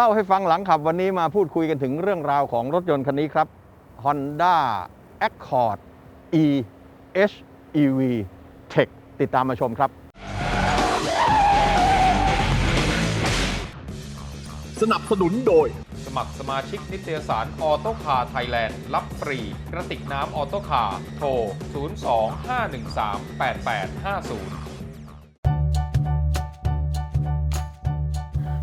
เล่าให้ฟังหลังขับวันนี้มาพูดคุยกันถึงเรื่องราวของรถยนต์คันนี้ครับ Honda Accord E HEV Tech ติดตามมาชมครับ สนับสนุนโดย สมัครสมาชิกนิตยสารออโตคาร์ไทยแลนด์รับฟรี กระติกน้ำออโตคาร์โทร 025138850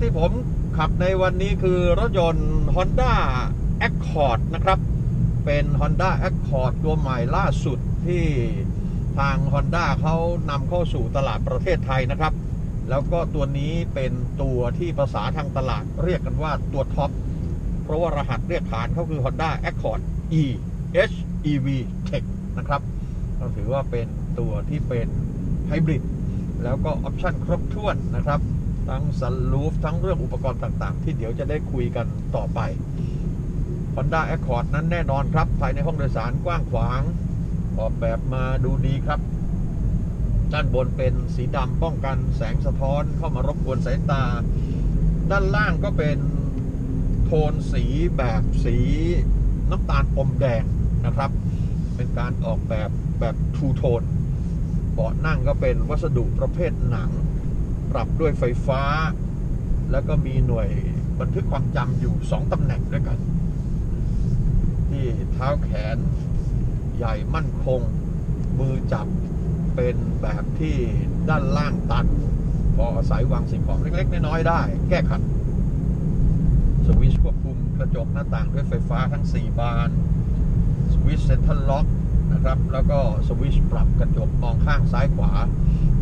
ที่ผมขับในวันนี้คือรถยนต์ Honda Accord นะครับ เป็น Honda Accord ตัวใหม่ล่าสุดที่ทาง Honda เขานำเข้าสู่ตลาดประเทศไทยนะครับ แล้วก็ตัวนี้เป็นตัวที่ภาษาทางตลาดเรียกกันว่าตัวท็อป เพราะว่ารหัสเรียกขานเขาคือ Honda Accord E HEV Tech นะครับก็ถือว่าเป็นตัวที่เป็นไฮบริดแล้วก็ออปชั่นครบถ้วนนะครับ ทั้งซันลูฟทั้งเรื่องอุปกรณ์ต่างๆ ที่เดี๋ยวจะได้คุยกันต่อไป Honda Accord นั้นแน่นอนครับ ภายในห้องโดยสารกว้างขวาง ออกแบบมาดูดีครับ ด้านบนเป็นสีดำป้องกันแสงสะท้อนเข้ามารบกวนสายตา ด้านล่างก็เป็นโทนสีแบบสีน้ำตาลอมแดงนะครับ เป็นการออกแบบแบบทูโทนเบาะนั่งก็เป็นวัสดุประเภทหนัง ปรับด้วยไฟฟ้า แล้วก็มีหน่วยบันทึกความจำอยู่2ตำแหน่งด้วยกัน ที่เท้าแขนใหญ่มั่นคง มือจับเป็นแบบที่ด้านล่างตัน พออาศัยวางสิ่งของเล็ก ๆ น้อยๆได้ แก้ขัด สวิชควบคุมกระจกหน้าต่างด้วยไฟฟ้าทั้ง 4 บาน สวิชเซ็นทรัลล็อกนะครับ แล้วก็สวิชปรับกระจกมองข้างซ้ายขวา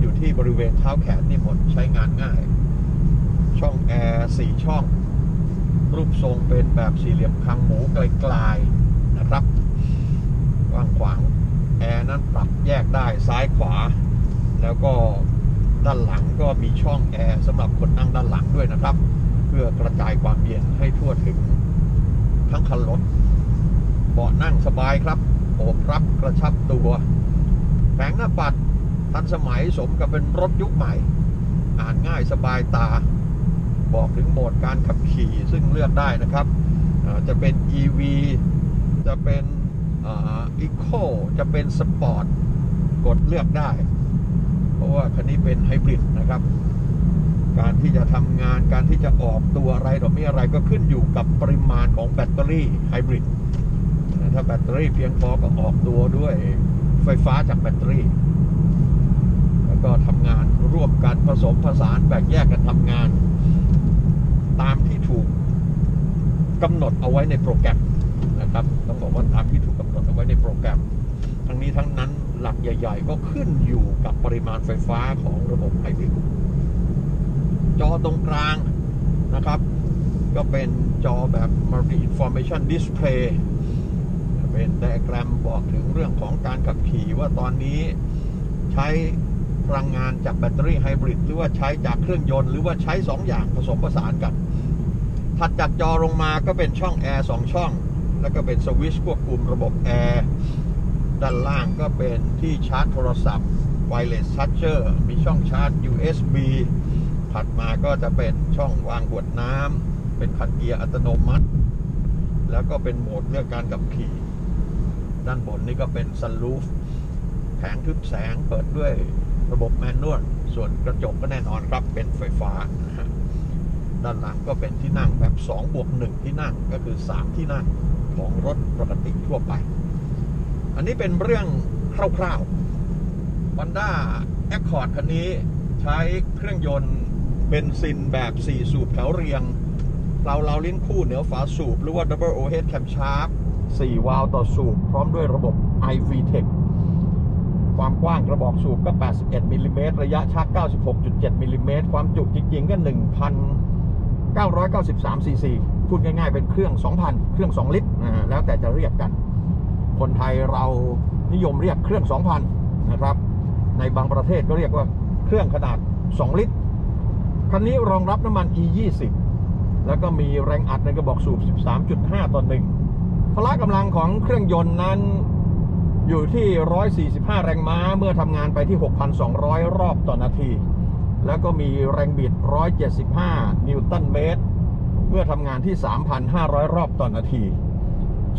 อยู่ที่บริเวณเท้าแขนนี่หมดใช้งานง่าย ช่องแอร์4ช่อง รูปทรงเป็นแบบสี่เหลี่ยมคางหมูไกลๆนะครับกว้างขวางแอร์นั้นปรับแยกได้ซ้ายขวา แล้วก็ด้านหลังก็มีช่องแอร์สำหรับคนนั่งด้านหลังด้วยนะครับ เพื่อกระจายความเย็นให้ทั่วถึงทั้งคันรถเบาะนั่งสบายครับโอบรับกระชับตัวแผงหน้าปัด ทันสมัยสมกับเป็นรถยุคใหม่ อ่านง่ายสบายตา บอกถึงโหมดการขับขี่ซึ่งเลือกได้นะครับจะเป็น EV จะเป็นอีโคจะเป็นสปอร์ตกดเลือกได้ เพราะว่าคันนี้เป็นไฮบริดนะครับ การที่จะทำงานการที่จะออกตัวอะไรหรือไม่อะไรก็ขึ้นอยู่กับปริมาณของแบตเตอรี่ไฮบริดถ้าแบตเตอรี่เพียงพอก็ออกตัวด้วยไฟฟ้าจากแบตเตอรี่ ก็ทำงานร่วมกันผสมผสานแบ่งแยกกันทำงาน ตามที่ถูกกำหนดเอาไว้ในโปรแกรมนะครับต้องบอกว่าตามที่ถูกกำหนดเอาไว้ในโปรแกรม ทั้งนี้ทั้งนั้นหลักใหญ่ ๆ ก็ขึ้นอยู่กับปริมาณไฟฟ้าของระบบไฮบริดจอตรงกลางนะครับ ก็เป็นจอแบบ Multi Information Display เป็นไดอะแกรมบอกถึงเรื่องของการขับขี่ว่าตอนนี้ใช้ พลังงานจากแบตเตอรี่ไฮบริดหรือว่าใช้จากเครื่องยนต์หรือว่าใช้ 2 อย่างผสมผสานกัน ถัดจากจอลงมาก็เป็นช่องแอร์2ช่อง แล้วก็เป็นสวิตช์ควบคุมระบบแอร์ด้านล่างก็เป็นที่ชาร์จโทรศัพท์ Wireless Charger มีช่องชาร์จ USB ถัดมาก็จะเป็นช่องวางขวดน้ำเป็นคันเกียร์อัตโนมัติ แล้วก็เป็นโหมดเรื่องการขับขี่ ด้านบนนี่ก็เป็นซันรูฟแผงทึบแสงเปิดด้วย ระบบแมนนวลส่วนกระจกก็แน่นอนครับเป็นไฟฟ้า ด้านหลังก็เป็นที่นั่งแบบ2บวก1ที่นั่งก็คือ 3 ที่นั่งของรถปกติทั่วไป อันนี้เป็นเรื่องคร่าวๆ Honda Accord คันนี้ใช้เครื่องยนต์เบนซินแบบ 4 สูบแถวเรียงเราเราลิ้นคู่เหนือฝาสูบ หรือว่า Double Overhead Camshaft 4วาล์วต่อสูบ พร้อมด้วยระบบ iVTEC ความกว้างกระบอกสูบก็ 81มิลลิเมตรระยะชัก 96.7มิลลิเมตรความจุจริง ๆ ก็ 1,993ซีซีพูดง่าย ๆ เป็นเครื่อง 2,000 เครื่อง 2 ลิตรแล้วแต่จะเรียกกัน คนไทยเรานิยมเรียกเครื่อง 2,000 นะครับ ในบางประเทศก็เรียกว่าเครื่องขนาด 2 ลิตร คันนี้รองรับน้ำมัน E20 แล้วก็มีแรงอัดในกระบอกสูบ 13.5ต่อ1พละกำลังของเครื่องยนต์นั้น อยู่ที่ 145 แรงม้าเมื่อทำงานไปที่ 6,200 รอบต่อนาที แล้วก็มีแรงบิด 175 นิวตันเมตร เมื่อทำงานที่ 3,500 รอบต่อนาที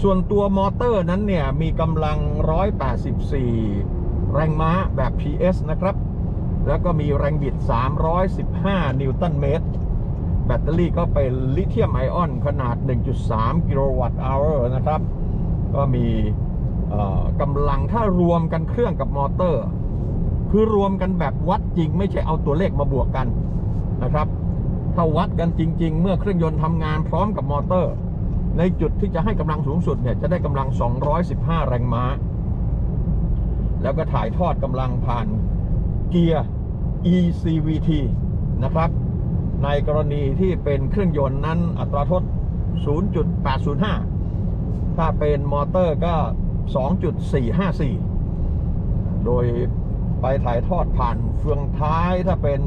ส่วนตัวมอเตอร์นั้นเนี่ย มีกำลัง 184 แรงม้าแบบ PS นะครับ แล้วก็มีแรงบิด 315 นิวตันเมตร แบตเตอรี่ก็เป็นลิเธียมไอออนขนาด 1.3 กิโลวัตต์อเวอร์นะครับ ก็มี กำลังถ้ารวมกันเครื่องกับมอเตอร์ คือรวมกันแบบวัดจริง ไม่ใช่เอาตัวเลขมาบวกกันนะครับถ้าวัดกันจริง ๆ เมื่อเครื่องยนต์ทำงานพร้อมกับมอเตอร์ ในจุดที่จะให้กำลังสูงสุดเนี่ยจะได้กำลัง 215 แรงม้า แล้วก็ถ่ายทอดกำลังผ่านเกียร์ ECVT นะครับ ในกรณีที่เป็นเครื่องยนต์นั้นอัตราทด 0.805 ถ้าเป็นมอเตอร์ก็ 2.454 โดยไปถ่ายทอดผ่านเฟืองท้ายถ้าเป็น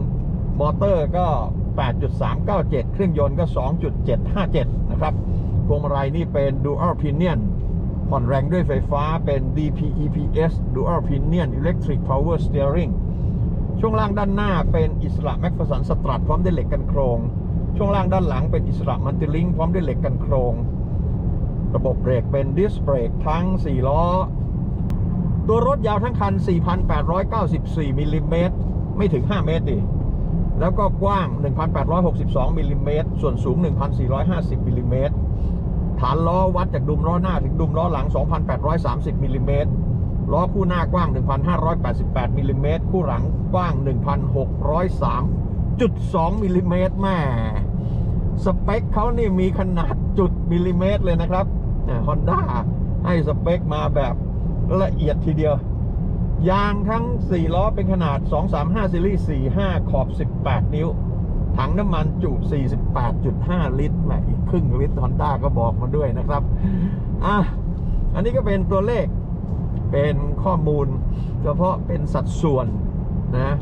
มอเตอร์ก็ 8.397 เครื่องยนต์ก็ 2.757 นะครับพวงมาลัยนี่เป็น Dual Pinion ผ่อนแรงด้วยไฟฟ้าเป็น DPEPS Dual Pinion Electric Power Steering ช่วงล่างด้านหน้าเป็นอิสระแม็กฟสันสตรัทพร้อมด้วยเหล็กกันโครง ช่วงล่างด้านหลังเป็นอิสระมันติลิงพร้อมด้วยเหล็กกันโครง ระบบเบรกเป็นดิสเบรกทั้ง 4 ล้อ ตัวรถยาวทั้งคัน 4,894มิลลิเมตรไม่ถึง 5 เมตรดิแล้วก็กว้าง 1,862มิลลิเมตรส่วนสูง 1,450มิลลิเมตรฐานล้อวัดจากดุมล้อหน้าถึงดุมล้อหลัง 2,830มิลลิเมตรล้อคู่หน้ากว้าง 1,588มิลลิเมตรคู่หลังกว้าง 1,603.2มิลลิเมตรแม่สเปคเขานี่มีขนาดจุดมิลลิเมตรเลยนะครับ ฮอนด้าให้สเปคมาแบบละเอียดทีเดียวยางทั้ง 4 ล้อเป็นขนาด 235 ซีรีส์ 45 ขอบ 18 นิ้ว ถังน้ำมันจุ 48.5 ลิตรแหมอีกครึ่งลิตรฮอนด้าก็บอกมาด้วยนะครับ อะ อันนี้ก็เป็นตัวเลข เป็นข้อมูล เฉพาะเป็นสัดส่วนนะ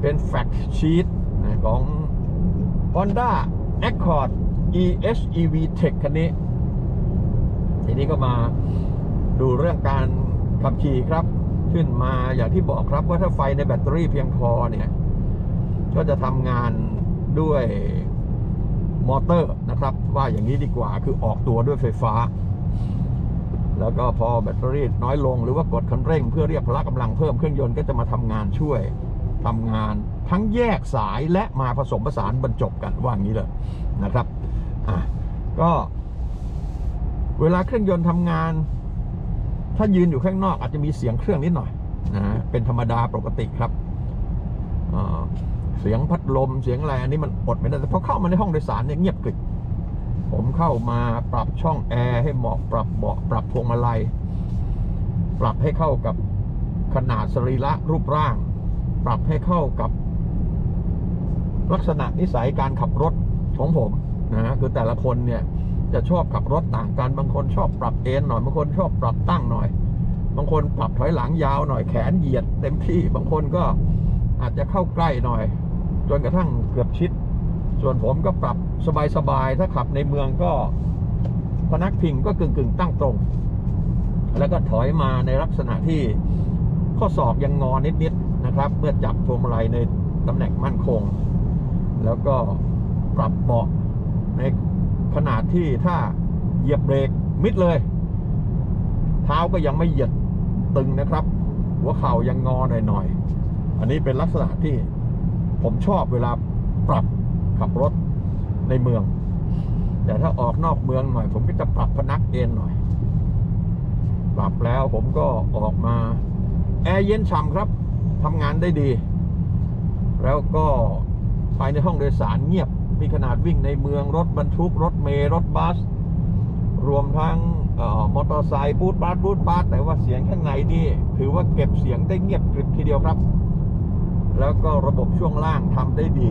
เป็นแฟกชีตของ Honda Accord EHEV Tech คันนี้ ทีนี้ก็มาดูเรื่องการขับขี่ครับ ขึ้นมาอย่างที่บอกครับว่าถ้าไฟในแบตเตอรี่เพียงพอเนี่ย ก็จะทำงานด้วยมอเตอร์นะครับ ว่าอย่างนี้ดีกว่าคือออกตัวด้วยไฟฟ้า แล้วก็พอแบตเตอรี่น้อยลงหรือว่ากดคันเร่ง เพื่อเรียกพละกำลังเพิ่มเครื่องยนต์ก็จะมาทำงานช่วยทำงานทั้งแยกสายและมาผสมผสานบรรจบกันว่างี้เลยนะครับอะก็ เวลาเครื่องยนต์ทำงาน ถ้ายืนอยู่ข้างนอก อาจจะมีเสียงเครื่องนิดหน่อยนะเป็นธรรมดาปกติครับอ่าเสียงพัดลมเสียงอะไรอันนี้มันอดไม่ได้แต่พอเข้ามาในห้องโดยสารเนี่ยเงียบกริบผมเข้ามาปรับช่องแอร์ให้เหมาะปรับเบาะปรับพวงมาลัย ปรับให้เข้ากับขนาดสรีระรูปร่าง ปรับให้เข้ากับลักษณะนิสัยการขับรถของผมนะฮะคือแต่ละคนเนี่ย จะชอบขับรถต่างกัน บางคนชอบปรับเอนหน่อย บางคนชอบปรับตั้งหน่อย บางคนปรับถอยหลังยาวหน่อยแขนเหยียดเต็มที่ บางคนก็อาจจะเข้าใกล้หน่อย จนกระทั่งเกือบชิด ส่วนผมก็ปรับสบายๆ ถ้าขับในเมืองก็พนักพิงก็กึ่งๆ ตั้งตรง แล้วก็ถอยมาในลักษณะที่ข้อศอกยังงอนิดๆนะครับ เมื่อจับพวงมาลัยในตำแหน่งมั่นคง แล้วก็ปรับเบาะใน ขนาดที่ถ้าเหยียบเบรกมิดเลย เท้าก็ยังไม่เหยียดตึงนะครับ หัวเข่ายังงอหน่อยๆอันนี้เป็นลักษณะที่ผมชอบเวลาปรับขับรถในเมือง แต่ถ้าออกนอกเมืองหน่อย ผมก็จะปรับพนักเอนหน่อย ปรับแล้วผมก็ออกมาแอร์เย็นฉ่ำครับทำงานได้ดี แล้วก็ภายในห้องโดยสารเงียบ มีขนาดวิ่งในเมืองรถบรรทุก รถเมล์รถบัส รวมทั้งออมอเตอร์ไซค์ปูดปาดปูดปาดแต่ว่าเสียงข้างในนี่ถือว่าเก็บเสียงได้เงียบกริบทีเดียวครับ แล้วก็ระบบช่วงล่างทำได้ดี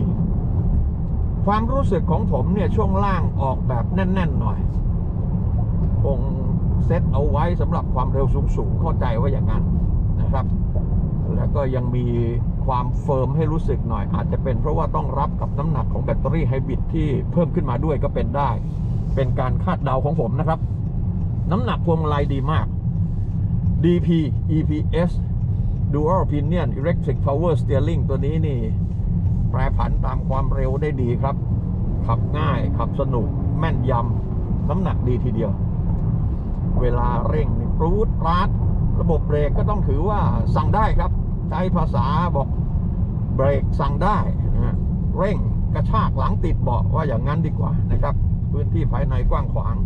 ความรู้สึกของผมเนี่ยช่วงล่างออกแบบแน่น ๆ หน่อยคงเซตเอาไว้สำหรับความเร็วสูงๆเข้าใจว่าอย่างนั้นนะครับ แล้วก็ยังมี ความเฟิร์มให้รู้สึกหน่อย อาจจะเป็นเพราะว่าต้องรับกับน้ำหนักของแบตเตอรี่ไฮบริดที่เพิ่มขึ้นมาด้วยก็เป็นได้ เป็นการคาดเดาของผมนะครับ น้ำหนักพวงมาลัยดีมาก DP EPS Dual Pinion Electric Power Steering ตัวนี้นี่ แปรผันตามความเร็วได้ดีครับ ขับง่ายขับสนุก แม่นยำ น้ำหนักดีทีเดียว เวลาเร่งนี่ปรูดปราด ระบบเบรกก็ต้องถือว่าสั่งได้ครับ ใช้ภาษาบอกเบรกสั่งได้นะเร่งกระชากหลังติดเบาะว่าอย่างนั้นดีกว่านะครับ พื้นที่ภายในกว้างขวาง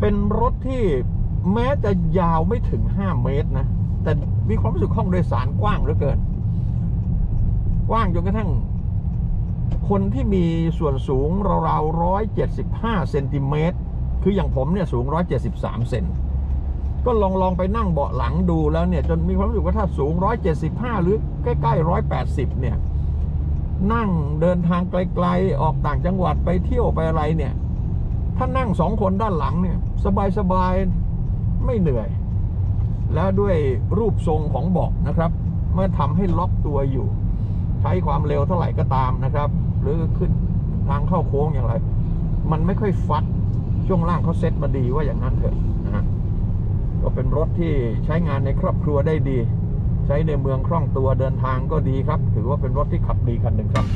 เป็นรถที่แม้จะยาวไม่ถึง 5 เมตรนะ แต่มีความรู้สึกห้องโดยสารกว้างเหลือเกิน กว้างจนกระทั่ง คนที่มีส่วนสูงราวๆร้อยเจ็ดสิบห้าเซนติเมตรคืออย่างผมเนี่ยสูงร้อยเจ็ดสิบสามเซน ก็ลองลองไปนั่งเบาะหลังดูแล้วเนี่ย จนมีความรู้สึกว่าถ้าสูงร้อยเจ็ดสิบห้าหรือใกล้ๆร้อยแปดสิบเนี่ย นั่งเดินทางไกลๆ ออกต่างจังหวัดไปเที่ยวไปอะไรเนี่ย ถ้านั่งสองคนด้านหลังเนี่ย สบายๆ ไม่เหนื่อย แล้วด้วยรูปทรงของเบาะนะครับ เมื่อทำให้ล็อกตัวอยู่ ใช้ความเร็วเท่าไหร่ก็ตามนะครับ หรือขึ้นทางเข้าโค้งอย่างไร มันไม่ค่อยฟัดช่วงล่างเขาเซ็ตมาดีว่าอย่างนั้นเถอะ รถที่ใช้งานในครอบครัวได้ดี ใช้ในเมืองคล่องตัวเดินทางก็ดีครับ ถือว่าเป็นรถที่ขับดีคันหนึ่งครับ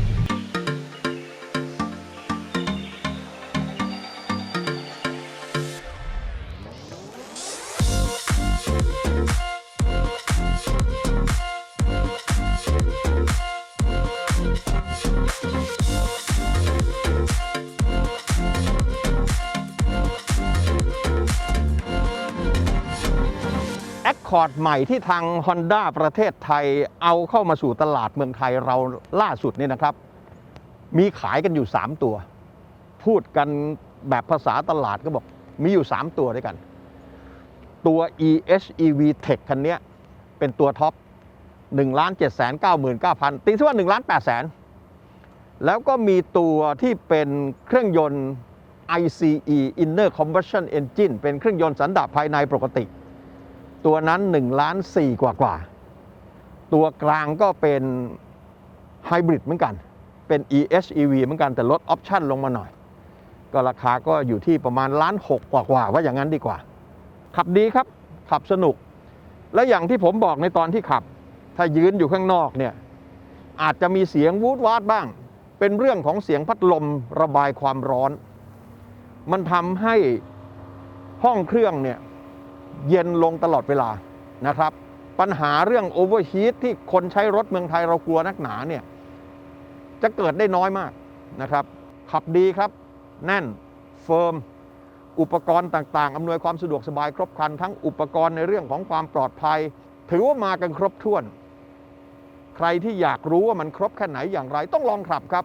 Accord ใหม่ที่ทาง Honda ประเทศไทยเอาเข้ามาสู่ตลาดเมืองไทยเราล่าสุดนี่นะครับ มีขายกันอยู่ 3 ตัว พูดกันแบบภาษาตลาดก็บอกมีอยู่ 3 ตัวด้วยกัน ตัว EHEV Tech คันนี้เป็นตัวท็อป1ล้าน7 9 9 0 0ตีซะว่า1ล้าน8แสนแล้วก็มีตัวที่เป็นเครื่องยนต์ ICE Inner Combustion Engine เป็นเครื่องยนต์สันดาปภายในปกติ ตัวนั้น1ล้าน4กว่ากว่า ตัวกลางก็เป็นไฮบริดเหมือนกัน เป็น EHEV เหมือนกันแต่ลดออปชั่นลงมาหน่อย ก็ราคาก็อยู่ที่ประมาณล้านหกกว่ากว่าว่าอย่างนั้นดีกว่า ขับดีครับ ขับสนุก และอย่างที่ผมบอกในตอนที่ขับ ถ้ายืนอยู่ข้างนอกเนี่ยอาจจะมีเสียงวูดวาดบ้าง เป็นเรื่องของเสียงพัดลมระบายความร้อน มันทำให้ห้องเครื่องเนี่ย เย็นลงตลอดเวลานะครับ ปัญหาเรื่องโอเวอร์ฮีทที่คนใช้รถเมืองไทยเรากลัวนักหนาเนี่ยจะเกิดได้น้อยมากนะครับ ขับดีครับ แน่นเฟิร์มอุปกรณ์ต่างๆ อำนวยความสะดวกสบายครบครัน ทั้งอุปกรณ์ในเรื่องของความปลอดภัย ถือว่ามากันครบถ้วน ใครที่อยากรู้ว่ามันครบแค่ไหนอย่างไรต้องลองขับครับ